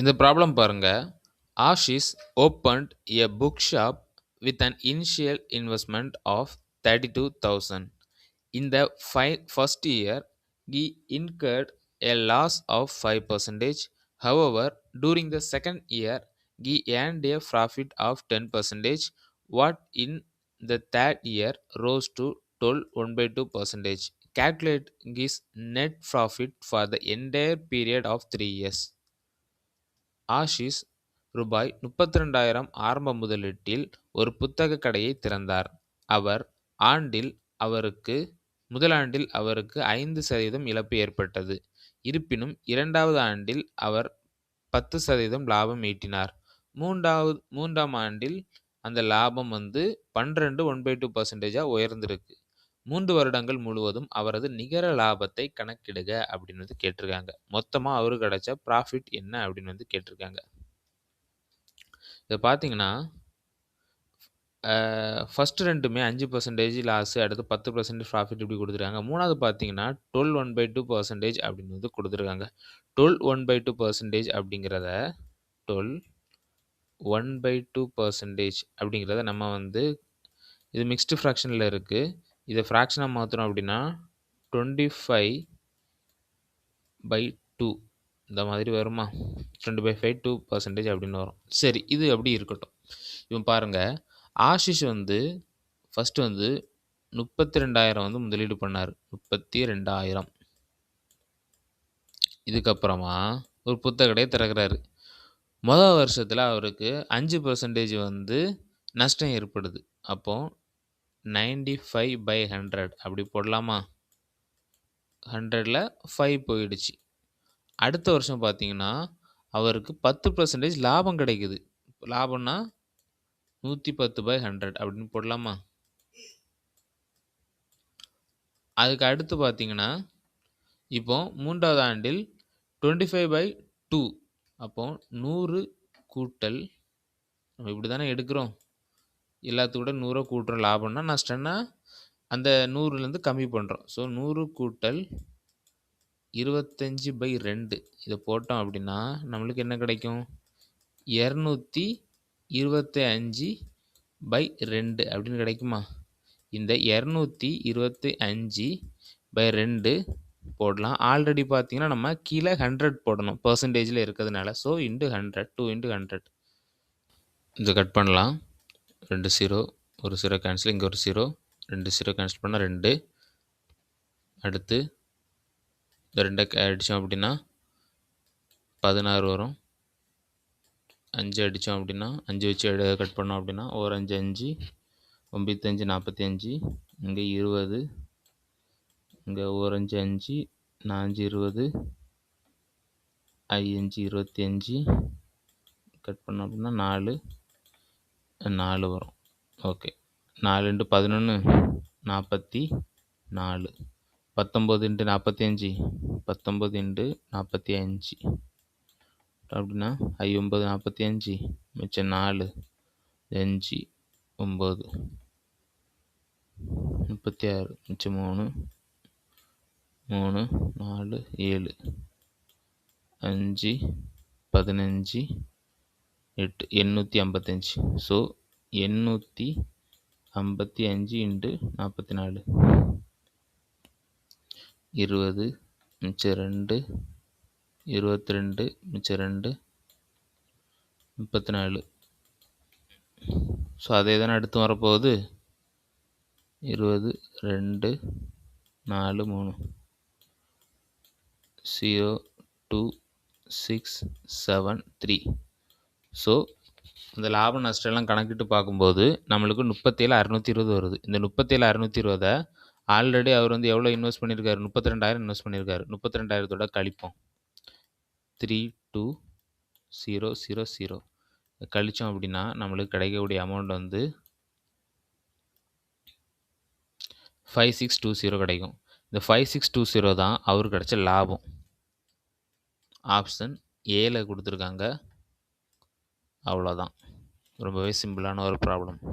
இந்த ப்ராப்ளம் பாருங்க. Ashish opened a bookshop with an initial investment of 32,000. In the fi- first year, he incurred a loss of 5%. However, during the second year, he earned a profit of 10%. What in the third year rose to 12 1 by 2 percentage. Calculate his net profit for the entire period of three years. Ashish ரூபாய் 32,000 ஆரம்ப முதலீட்டில் ஒரு புத்தகக் கடையைத் திறந்தார். அவர் ஆண்டில் அவருக்கு முதலாண்டில் அவருக்கு ஐந்து சதவீதம் இழப்பு ஏற்பட்டது. இருப்பினும் இரண்டாவது ஆண்டில் அவர் 10% லாபம் ஈட்டினார். மூன்றாவது மூன்றாம் ஆண்டில் அந்த லாபம் வந்து 12 1/2% உயர்ந்திருக்கு. மூன்று வருடங்கள் முழுவதும் அவரது நிகர லாபத்தை கணக்கிடுக அப்படின்னு வந்து கேட்டிருக்காங்க. மொத்தமாக அவருக்கு கிடைச்ச ப்ராஃபிட் என்ன அப்படின்னு வந்து கேட்டிருக்காங்க. இதை பார்த்தீங்கன்னா, ஃபஸ்ட்டு ரெண்டுமே அஞ்சு பர்சன்டேஜ் லாஸு அடுத்து 10% ப்ராஃபிட் இப்படி கொடுத்துருக்காங்க மூணாவது பார்த்தீங்கன்னா 12 1/2% அப்படின்னு வந்து கொடுத்துருக்காங்க twelve one by two percentage அப்படிங்கிறத 12 1/2% அப்படிங்கிறத நம்ம வந்து இது மிக்ஸ்டு ஃப்ராக்ஷனில் இருக்குது இதை ஃப்ராக்ஷனாக மாத்துனோம் அப்படின்னா 25/2 இந்த மாதிரி வருமா? 25/5 2% அப்படின்னு வரும். சரி இது அப்படி இருக்கட்டும். இவன் பாருங்க, ஆஷிஷ் வந்து ஃபஸ்ட்டு வந்து 32,000 வந்து முதலீடு பண்ணிணாரு முப்பத்தி ரெண்டாயிரம் இதுக்கப்புறமா ஒரு புத்தக கடையை திறக்குறாரு. மொத வருஷத்தில் அவருக்கு 5% வந்து நஷ்டம் ஏற்படுது. அப்போ 95/100 அப்படி போடலாமா? 100ல 5 போயிடுச்சு. அடுத்த வருஷம் பார்த்தீங்கன்னா, அவருக்கு 10% லாபம் கிடைக்குது. லாபம்னா 110/100 அப்படின்னு போடலாமா? அதுக்கு அடுத்து பார்த்தீங்கன்னா, இப்போ மூன்றாவது ஆண்டில் 25/2 அப்போ நூறு கூட்டல் நம்ம இப்படி தானே எடுக்கிறோம். எல்லாத்துக்கூட நூறை கூட்டுறோம். லாபம்னா நஷ்டம்னா அந்த 100லேருந்து கம்மி பண்ணுறோம் ஸோ நூறு கூட்டல் இருபத்தஞ்சி பை ரெண்டு இதை போட்டோம் அப்படின்னா, நம்மளுக்கு என்ன கிடைக்கும்? 225/2 அப்படின்னு கிடைக்குமா? இந்த 225/2 போடலாம். ஆல்ரெடி பார்த்தீங்கன்னா, நம்ம கீழே ஹண்ட்ரட் போடணும். பர்சன்டேஜில் இருக்கிறதுனால. So into hundred two into hundred இது கட் பண்ணலாம். ரெண்டு ஜீரோ ஒரு ஜீரோ கேன்சல் இங்கே ஒரு ஜீரோ ரெண்டு ஜீரோ கேன்சல் பண்ணால் ரெண்டு. அடுத்து இந்த ரெண்டை அடித்தோம் அப்படின்னா பதினாறு வரும். அஞ்சு அடித்தோம் அப்படின்னா அஞ்சு வச்சு எடு கட் பண்ணோம் அப்படின்னா ஒரு அஞ்சு அஞ்சு ஒம்பத்தஞ்சு நாற்பத்தி அஞ்சு இங்கே இருபது இங்கே ஒரு அஞ்சு அஞ்சு நாலஞ்சு இருபது ஐ அஞ்சு இருபத்தி அஞ்சு கட் பண்ணோம் அப்படின்னா நாலு நாலு வரும். ஓகே நாலு இன்ட்டு பதினொன்று நாற்பத்தி நாலு. பத்தொம்பது இன்ட்டு நாற்பத்தி அஞ்சு பத்தொம்பது இன்ட்டு நாற்பத்தி அஞ்சு. அப்படின்னா ஐம்பது நாற்பத்தி அஞ்சு மிச்சம் நாலு அஞ்சு ஒம்பது. முப்பத்தி ஆறு மிச்சம் மூணு மூணு நாலு ஏழு. அஞ்சு பதினஞ்சு எட்டு எண்ணூற்றி ஐம்பத்தஞ்சி. ஸோ எண்ணூற்றி ஐம்பத்தி அஞ்சு இன்ட்டு நாற்பத்தி நாலு இருபது மிச்சம் ரெண்டு. இருபத்தி ரெண்டு மிச்சம் ரெண்டு. முப்பத்தி நாலு ஸோ அதே தானே அடுத்து வரப்போகுது? இருபது ரெண்டு நாலு மூணு. Zero two six seven three so இந்த லாப நஷ்டம்லாம் கணக்கிட்டு பார்க்கும்போது நம்மளுக்கு முப்பத்தேழு அறநூற்றி இருபது வருது. இந்த முப்பத்தேழு அறநூற்றி இருபதை ஆல்ரெடி அவர் வந்து எவ்வளோ இன்வெஸ்ட் பண்ணியிருக்காரு? முப்பத்தி ரெண்டாயிரம் இன்வெஸ்ட் பண்ணியிருக்காரு. முப்பத்தி ரெண்டாயிரத்தோட கழிப்போம். Three two zero zero zero கழித்தோம் அப்படின்னா நம்மளுக்கு கிடைக்கக்கூடிய அமௌண்ட் வந்து ஃபைவ் சிக்ஸ் டூ ஜீரோ கிடைக்கும். இந்த ஃபைவ் சிக்ஸ் டூ ஜீரோ தான் அவர் கிடச்ச லாபம். ஆப்ஷன் ஏல கொடுத்துருக்காங்க. அவ்வளோதான். ரொம்பவே சிம்பிளான ஒரு ப்ராப்ளம்.